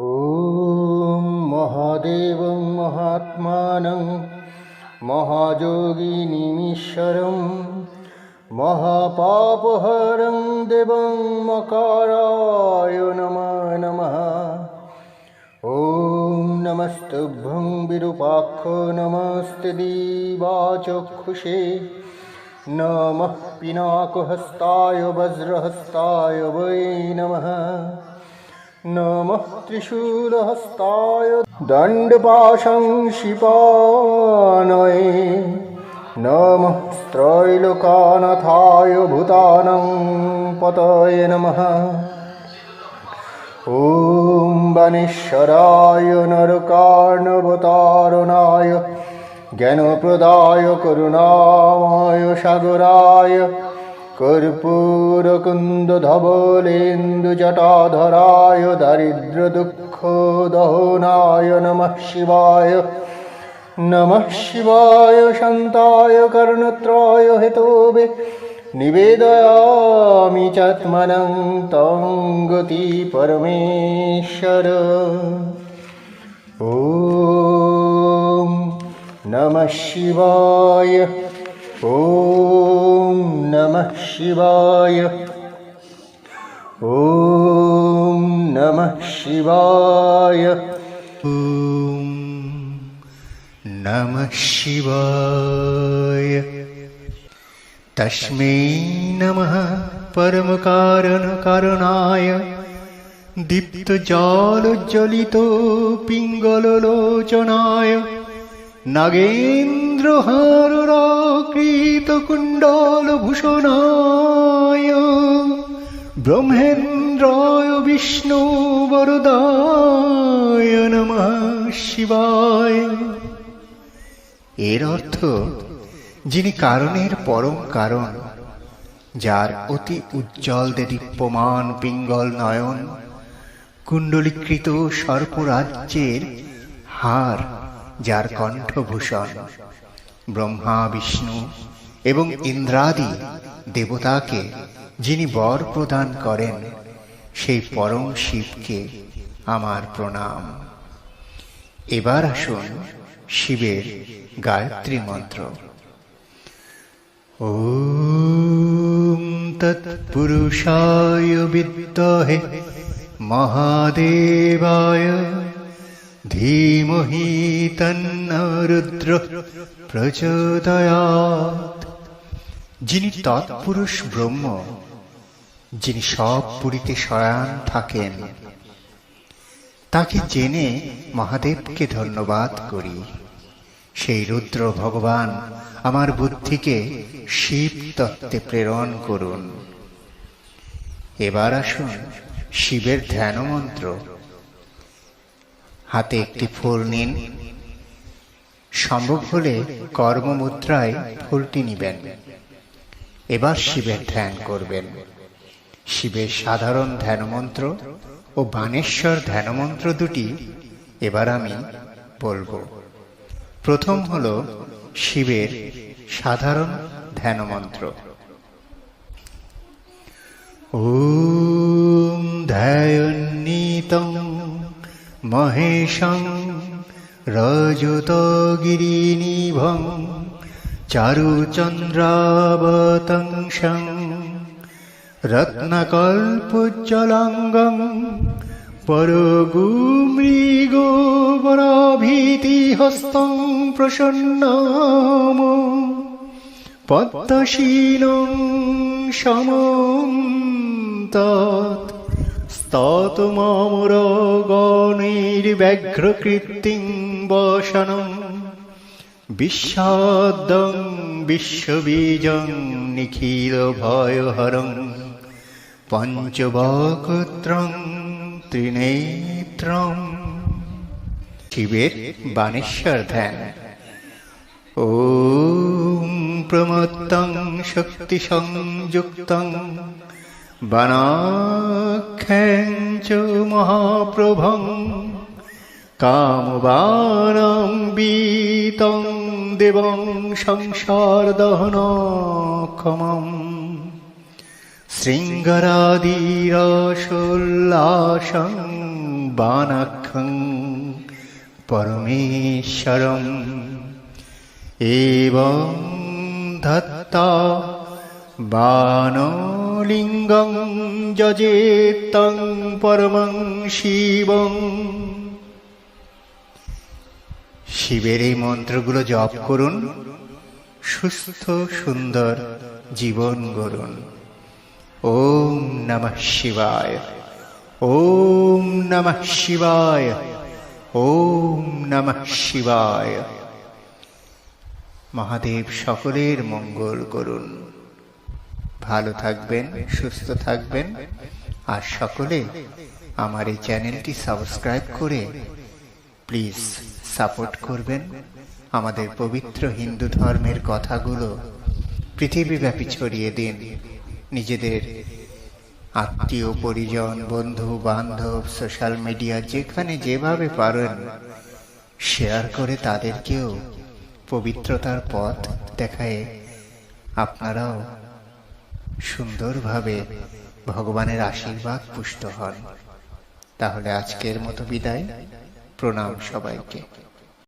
ॐ महादेवं महात्मानं महायोगिनीमीश्वरं महापापहरं देवं मकाराय नमः नमः ॐ नमस्तुभ्यं विरूपाक्ष नमस्ते दिवाचक्षुषे नमः पिनाकहस्ताय वज्रहस्ताय वै नमः नमः त्रिशूलहस्ताय दण्डपाशं शिपानये नमः त्रैलोकानाथाय भूतानं पतये नमः ॐ वनेश्वराय नरकार्णवतारणाय ज्ञानप्रदाय करुणामय सागराय कर्पूरकुन्दधवलेन्दुजटाधराय दारिद्र्यदुःखदहनाय नमः शिवाय नमः शिवाय शान्ताय कर्णत्राय हेतोवे निवेदयामि चात्मनं तं गति परमेश्वर ॐ नमः शिवाय ॐ नमः शिवाय ॐ नमः शिवाय ॐ नमः शिवाय तस्मै नमः परमकारणकारणाय दीप्तजालज्ज्वलितो पिङ्गललोचनाय পিঙ্গললোচনায় নাগেন্দ্রহারকৃত কুণ্ডলভূষণায় ব্রহ্মেন্দ্রায় বিষ্ণু বরদায় নমঃ শিবায়। এর অর্থ, যিনি কারণের পরম কারণ, যার অতি উজ্জ্বল দীপ্যমান পিঙ্গল নয়ন, কুণ্ডলীকৃত সর্পরাজ্যের হার যার কণ্ঠভূষণ, ব্রহ্মা, বিষ্ণু এবং ইন্দ্রাদি দেবতাকে যিনি বর প্রদান করেন, সেই পরম শিবকে আমার প্রণাম। এবার আসুন শিবের গায়ত্রী মন্ত্র। ও তৎপুরুষায় মহাদেবায় धीमहि तन्न রুদ্র প্রচোদয়াৎ যিনি তৎপুরুষ ব্রহ্ম যিনি সব পুরীতে শয়ান থাকেন তাকে জেনে মহাদেবকে ধন্যবাদ করি সেই রুদ্র ভগবান আমার বুদ্ধিকে শিব তত্ত্বে প্রেরণ করুন এবার আসুন শিবের ধ্যান মন্ত্র হাতে একটি ফুল নিন সম্ভব হলে কর্মমুদ্রায় ফুলটি নিবেন এবার শিবের ধ্যান করবেন শিবের সাধারণ ধ্যানমন্ত্র ও বানেশ্বর ধ্যানমন্ত্র দুটি এবার আমি বলবো প্রথম হল শিবের সাধারণ ধ্যানমন্ত্র ॐ ध्यायन्नीतं মহেশং রজত রজতগিরিনিভং চারুচন্দ্রাবতংসং রত্নকল্পোজ্জ্বলঙ্গং পরগুমৃগোবরাভীতিহস্तं প্রসন্নম পদ্মশীলং সমম তৎ তত ব্যঘ্র কৃত্রিম বসন বিশ্বদং বিশ্ববীজং নিখিল ভয়হরং পঞ্চবকত্র ত্রিনেত্র শিবের বাণেশ্বর ধ্যান ও প্রমত্ত শক্তি সংযুক্ত বনাখ্যঞ্চু মহাপ্রভম কামবানং বীতং দেবং সংসার দহন দহনক্ষমম শৃঙ্গরাদিরসোল্লাসং বানাক্ষং পরমেশ্বরম। এবং ধত্তা বানলিঙ্গং যজেত্তং পরমং শিবং। শিবের এই মন্ত্রগুলো জপ করুন, সুস্থ, সুন্দর জীবন গড়ুন। ওম নমঃ শিবায়, ওম নমঃ শিবায়, ওম নমঃ শিবায়। মহাদেব সকলের মঙ্গল করুন। ভালো থাকবেন, সুস্থ থাকবেন। আর সকলে আমার এই চ্যানেলটি সাবস্ক্রাইব করে প্লিজ সাপোর্ট করবেন। আমাদের পবিত্র হিন্দু ধর্মের কথাগুলো পৃথিবীব্যাপী ছড়িয়ে দিন। নিজেদের আত্মীয়, পরিজন, বন্ধু, বান্ধব, সোশ্যাল মিডিয়া, যেখানে যেভাবে পারেন, শেয়ার করে তাদেরকেও পবিত্রতার পথ দেখায় আপনারাও সুন্দরভাবে ভগবানের আশীর্বাদ পুষ্ট হন। তাহলে আজকের মতো বিদায়। প্রণাম সবাইকে।